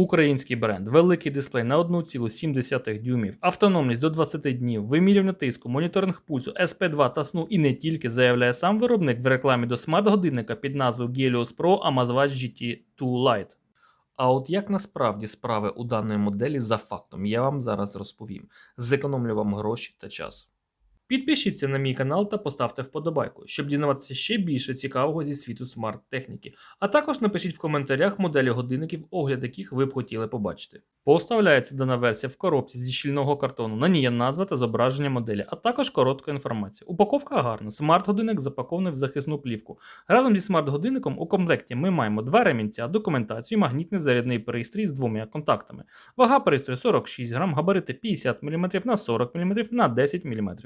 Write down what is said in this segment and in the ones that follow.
Український бренд, великий дисплей на 1,7 дюймів, автономність до 20 днів, вимірювання тиску, моніторинг пульсу, SP2 та сну і не тільки заявляє сам виробник в рекламі до смарт-годинника під назвою Helios Pro Amazwatch GT2 Lite. А от як насправді справи у даної моделі за фактом, я вам зараз розповім. Зекономлю вам гроші та час. Підпишіться на мій канал та поставте вподобайку, щоб дізнаватися ще більше цікавого зі світу смарт-техніки. А також напишіть в коментарях моделі годинників, огляд яких ви б хотіли побачити. Поставляється дана версія в коробці зі щільного картону. На ній є назва та зображення моделі, а також коротка інформація. Упаковка гарна. Смарт-годинник запакований в захисну плівку. Разом зі смарт-годинником у комплекті ми маємо два ремінця, документацію, магнітний зарядний пристрій з двома контактами. Вага пристрою 46 грам, габарити 50 мм на 40 мм на 10 мм.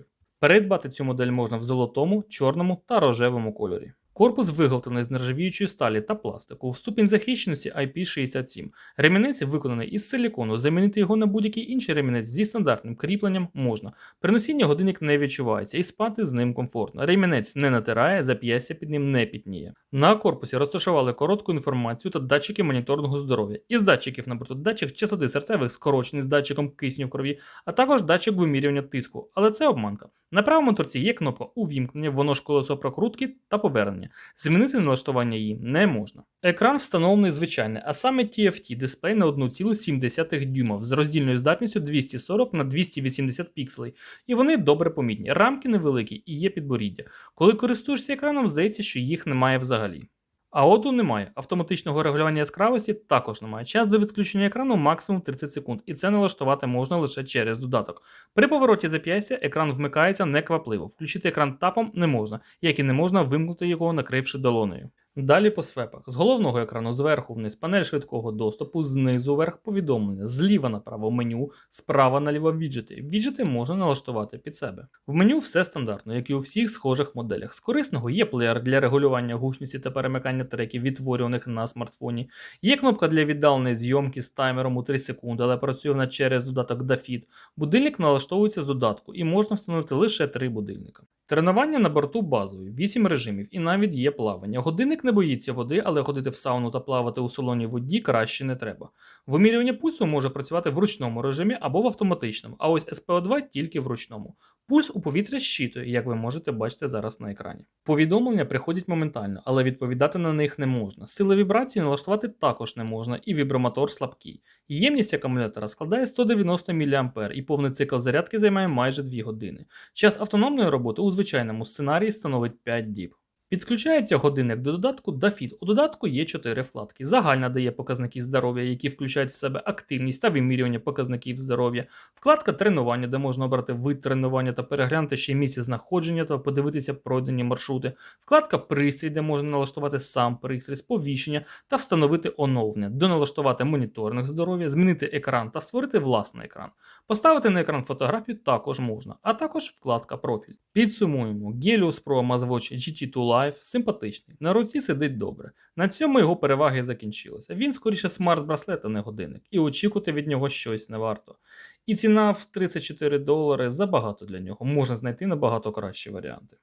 Передбати цю модель можна в золотому, чорному та рожевому кольорі. Корпус виготовлений з нержавіючої сталі та пластику. В ступінь захищеності IP67. Ремінець виконаний із силікону. Замінити його на будь-який інший ремінець зі стандартним кріпленням можна. При носінні годинник не відчувається і спати з ним комфортно. Ремінець не натирає, зап'ястя під ним не пітніє. На корпусі розташували коротку інформацію та датчики моніторингу здоров'я. Із датчиків на борту датчик частоти серцевих скорочений з датчиком кисню в крові, а також датчик вимірювання тиску. Але це обманка. На правому торці є кнопка увімкнення, воно ж колесо прокрутки та повернення. Змінити налаштування її не можна. Екран встановлений звичайний, а саме TFT дисплей на 1,7 дюймов з роздільною здатністю 240 на 280 пікселей, і вони добре помітні. Рамки невеликі і є підборіддя. Коли користуєшся екраном, здається, що їх немає взагалі. А оду немає. Автоматичного регулювання яскравості також немає. Час до відключення екрану максимум 30 секунд, і це налаштувати можна лише через додаток. При повороті зап'ястя екран вмикається неквапливо. Включити екран тапом не можна, як і не можна вимкнути його, накривши долонею. Далі по свепах. З головного екрану зверху вниз панель швидкого доступу, знизу вверх повідомлення, зліва направо меню, справа наліво віджити. Віджити можна налаштувати під себе. В меню все стандартно, як і у всіх схожих моделях. З корисного є плеєр для регулювання гучності та перемикання треків, відтворюваних на смартфоні. Є кнопка для віддаленої зйомки з таймером у 3 секунди, але працює вона через додаток DAFID. Будильник налаштовується з додатку і можна встановити лише 3 будильника. Тренування на борту базові, 8 режимів і навіть є плавання. Годинник не боїться води, але ходити в сауну та плавати у солоні воді краще не треба. Вимірювання пульсу може працювати в ручному режимі або в автоматичному, а ось SPO2 тільки в ручному. Пульс у повітря щитує, як ви можете бачити зараз на екрані. Повідомлення приходять моментально, але відповідати на них не можна. Сили вібрації налаштувати також не можна, і вібромотор слабкий. Ємність акумулятора складає 190 мА і повний цикл зарядки займає майже 2 години. Час автономної роботи у звичайному сценарії становить 5 діб. Підключається годинник до додатку DAFID. У додатку є 4 вкладки. Загальна дає показники здоров'я, які включають в себе активність та вимірювання показників здоров'я. Вкладка тренування, де можна обрати вид тренування та переглянути ще місце знаходження та подивитися пройдені маршрути. Вкладка пристрій, де можна налаштувати сам пристрій, сповіщення та встановити оновлення, доналаштувати моніторинг здоров'я, змінити екран та створити власний екран. Поставити на екран фотографію також можна, а також вкладка профіль. Підсумуємо: Helios Pro Amazwatch GT2 Live симпатичний, на руці сидить добре. На цьому його переваги закінчилися. Він скоріше смарт-браслет, а не годинник, і очікувати від нього щось не варто. І ціна в 34 долари забагато для нього, можна знайти набагато кращі варіанти.